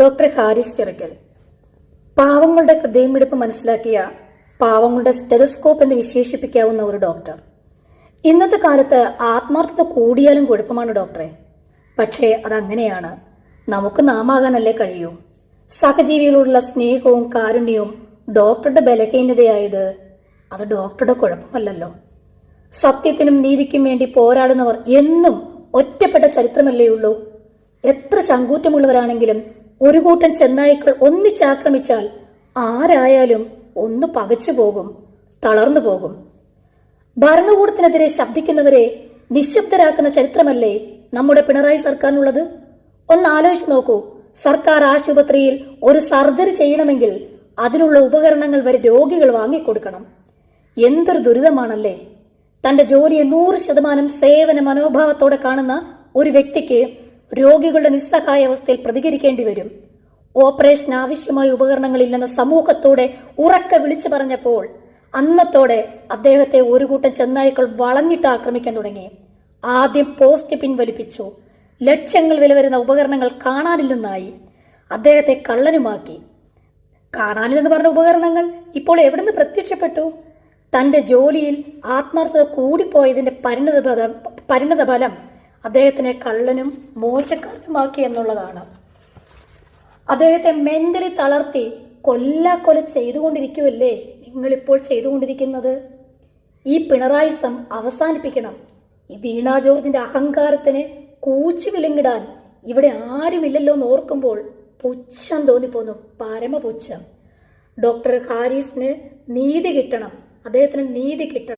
Doctor Haris ചെറുക്കൽ പാവങ്ങളുടെ ഹൃദയമിടിപ്പ് മനസ്സിലാക്കിയ പാവങ്ങളുടെ സ്റ്റെതസ്കോപ്പ് എന്ന് വിശേഷിപ്പിക്കാവുന്ന ഒരു ഡോക്ടർ. ഇന്നത്തെ കാലത്ത് ആത്മാർത്ഥത കൂടിയാലും കുഴപ്പമാണ് ഡോക്ടറെ. പക്ഷേ അതങ്ങനെയാണ്. നമുക്ക് നാമാകാനല്ലേ കഴിയൂ. സഹജീവികളോടുള്ള സ്നേഹവും കാരുണ്യവും ഡോക്ടറുടെ ബലഹീനതയായത് അത് ഡോക്ടറുടെ കുഴപ്പമല്ലല്ലോ. സത്യത്തിനും നീതിക്കും വേണ്ടി പോരാടുന്നവർ എന്നും ഒറ്റപ്പെട്ട ചരിത്രമല്ലേ ഉള്ളൂ. എത്ര ചങ്കൂറ്റമുള്ളവരാണെങ്കിലും ഒരു കൂട്ടം ചെന്നായ്ക്കൾ ഒന്നിച്ചാക്രമിച്ചാൽ ആരായാലും ഒന്ന് പകച്ചു പോകും തളർന്നു പോകും. ഭരണകൂടത്തിനെതിരെ ശബ്ദിക്കുന്നവരെ നിശബ്ദരാക്കുന്ന ചരിത്രമല്ലേ നമ്മുടെ പിണറായി സർക്കാരിനുള്ളത്? ഒന്ന് ആലോചിച്ച് നോക്കൂ. സർക്കാർ ആശുപത്രിയിൽ ഒരു സർജറി ചെയ്യണമെങ്കിൽ അതിനുള്ള ഉപകരണങ്ങൾ വരെ രോഗികൾ വാങ്ങിക്കൊടുക്കണം. എന്തൊരു ദുരിതമാണല്ലേ? തന്റെ ജോലിയെ നൂറ് ശതമാനം സേവന മനോഭാവത്തോടെ കാണുന്ന ഒരു വ്യക്തിക്ക് രോഗികളുടെ നിസ്സഹായ അവസ്ഥയിൽ പ്രതികരിക്കേണ്ടി വരും. ഓപ്പറേഷൻ ആവശ്യമായ ഉപകരണങ്ങളില്ലെന്ന സമൂഹത്തോടെ ഉറക്കെ വിളിച്ചു പറഞ്ഞപ്പോൾ അന്നത്തോടെ അദ്ദേഹത്തെ ഒരു കൂട്ടം ചെന്നായ്ക്കൾ വളഞ്ഞിട്ട് ആക്രമിക്കാൻ തുടങ്ങി. ആദ്യം പോസ്റ്റ് പിൻവലിപ്പിച്ചു. ലക്ഷങ്ങൾ വില വരുന്ന ഉപകരണങ്ങൾ കാണാനില്ലെന്നായി അദ്ദേഹത്തെ കള്ളനുമാക്കി. കാണാനില്ലെന്ന് പറഞ്ഞ ഉപകരണങ്ങൾ ഇപ്പോൾ എവിടുന്ന് പ്രത്യക്ഷപ്പെട്ടു? തന്റെ ജോലിയിൽ ആത്മാർത്ഥത കൂടിപ്പോയതിന്റെ പരിണത പരിണത ഫലം അദ്ദേഹത്തിനെ കള്ളനും മോശക്കാരനുമാക്കി എന്നുള്ളതാണ്. അദ്ദേഹത്തെ മെന്റലി തളർത്തി കൊല്ല കൊല ചെയ്തുകൊണ്ടിരിക്കുമല്ലേ നിങ്ങളിപ്പോൾ ചെയ്തുകൊണ്ടിരിക്കുന്നത്? ഈ പിണറായിസം അവസാനിപ്പിക്കണം. ഈ വീണാ ജോർജിന്റെ അഹങ്കാരത്തിന് കൂച്ചു വിലങ്ങിടാൻ ഇവിടെ ആരുമില്ലല്ലോ എന്ന് ഓർക്കുമ്പോൾ പുച്ഛം തോന്നിപ്പോന്നു പരമപുച്ഛം. ഡോക്ടർ ഹാരിസിന് നീതി കിട്ടണം. അദ്ദേഹത്തിന് നീതി കിട്ടണം.